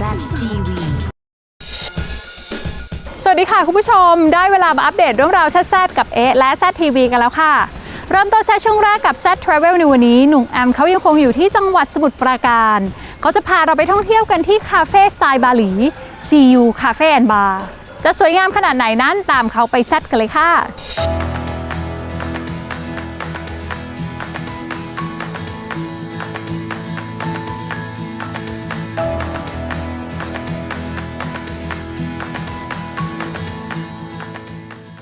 ZTV สวัสดีค่ะ คุณผู้ชม ได้เวลามาอัปเดตเรื่องราวแซ่บๆกับเอ๊ะและแซทีวีกันแล้วค่ะ เริ่มต้นแซดช่วงแรกกับแซดทราเวลในวันนี้ หนุ่มแอมเขายังคงอยู่ที่จังหวัดสมุทรปราการ เขาจะพาเราไปท่องเที่ยวกันที่คาเฟ่สไตล์บาหลี CU Cafe and Bar จะสวยงามขนาดไหนนั้นตามเขาไปแซดกันเลยค่ะ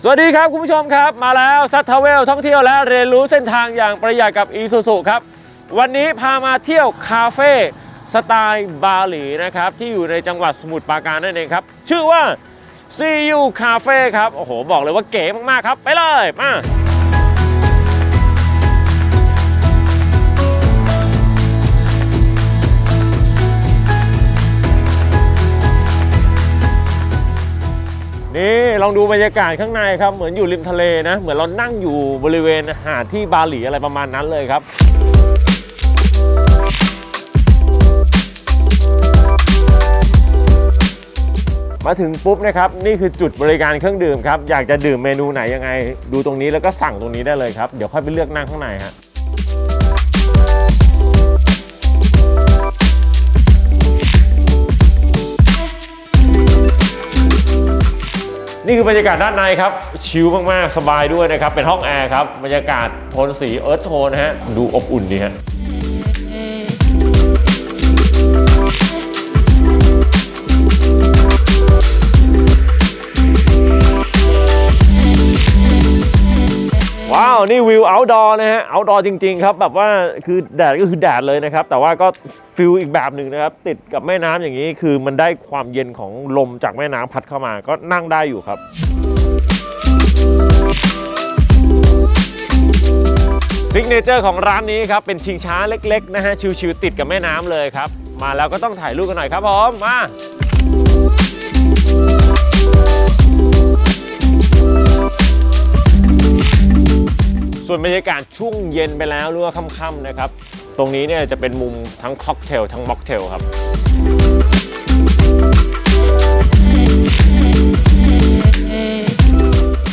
สวัสดีครับ คุณผู้ชมครับ มาแล้วซัตทเวลท่องเที่ยวและเรียนรู้เส้นทางอย่างประหยัดกับอีซูซุครับ วันนี้พามาเที่ยวคาเฟ่สไตล์บาหลีนะครับ ที่อยู่ในจังหวัดสมุทรปราการนั่นเองครับ ชื่อว่า CU Cafe ครับ โอ้โห บอกเลยว่าเก๋มาก ๆ ครับ ไปเลย มา นี่ลองดูบรรยากาศข้างในครับเหมือนอยู่ริมทะเลนะ เหมือนเรานั่งอยู่บริเวณหาดที่บาหลีอะไรประมาณนั้นเลยครับมาถึงปุ๊บนะครับนี่คือจุดบริการเครื่องดื่มครับอยากจะดื่มเมนูไหนยังไง ดูตรงนี้แล้วก็สั่งตรงนี้ได้เลยครับ เดี๋ยวค่อยไปเลือกนั่งข้างในฮะ คือบรรยากาศด้านในครับ ชิลมาก ๆ สบายด้วยนะครับ เป็นห้องแอร์ครับ บรรยากาศโทนสีเอิร์ธโทนะฮะ ดูอบอุ่นดีฮะ ว้าว นี่วิว outdoor นะฮะ outdoor จริง ๆ ครับ แบบว่าคือแดดก็คือแดดเลยนะครับ แต่ว่าก็ฟิลอีกแบบหนึ่งนะครับ ติดกับแม่น้ำอย่างนี้ คือมันได้ความเย็นของลมจากแม่น้ำพัดเข้ามา ก็นั่งได้อยู่ครับซิกเนเจอร์ของร้านนี้ครับ เป็นชิงช้าเล็ก ๆ นะฮะ ชิวๆติดกับแม่น้ำเลยครับ มาแล้วก็ต้องถ่ายรูปกันหน่อยครับผมมา ส่วนบรรยากาศช่วงเย็นไปแล้วหรือว่าค่ำๆนะครับ ตรงนี้เนี่ยจะเป็นมุมทั้งค็อกเทลทั้งม็อกเทลครับ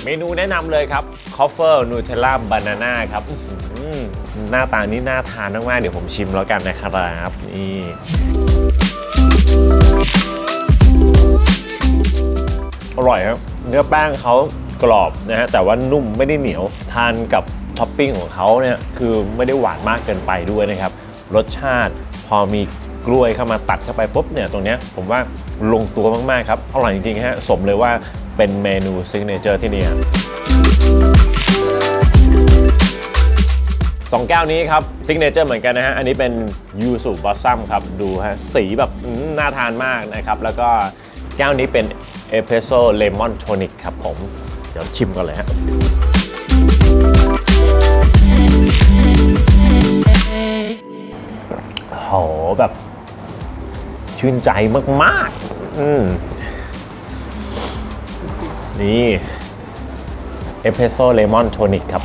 เมนูแนะนำเลยครับคอฟเฟอร์นูเทลล่าบานาน่าครับหน้าตานี่น่าทานมากๆเดี๋ยวผมชิมแล้วกันนะครับนี่อร่อยครับเนื้อแป้งเขากรอบนะฮะแต่ว่านุ่มไม่ได้เหนียวทานกับ ท็อปปิ้งของเขาเนี่ยคือไม่ได้หวานมากเกินไปด้วยนะครับ รสชาติพอมีกล้วยเข้ามาตัดเข้าไปปุ๊บเนี่ยตรงนี้ผมว่าลงตัวมากๆครับอร่อยจริงๆฮะสมเลยว่าเป็นเมนูซิกเนเจอร์ที่นี่สองแก้วนี้ครับซิกเนเจอร์เหมือนกันนะฮะ อันนี้เป็นยูสุบอสซัมครับ ดูฮะ สีแบบน่าทานมากนะครับ แล้วก็แก้วนี้เป็นเอสเพรสโซ่เลมอนโทนิกครับผม เดี๋ยวชิมกันเลยฮะ โหแบบ ชื่นใจมากๆ อืมนี่เอสเพรสโซ่เลมอนโทนิกครับ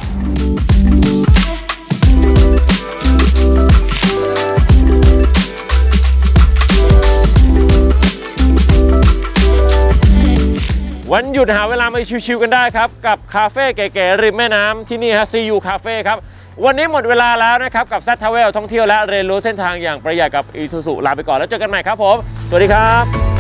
วันหยุดหาเวลามาชิวๆกันได้ครับ กับคาเฟ่เก๋ๆริมแม่น้ำที่นี่ฮะซียูคาเฟ่ครับ วันนี้หมดเวลาแล้วนะครับ กับแซทเทเวลท่องเที่ยวและเรียนรู้เส้นทางอย่างประหยัดกับอีซูซุลาไปก่อนแล้วเจอกันใหม่ครับผม สวัสดีครับ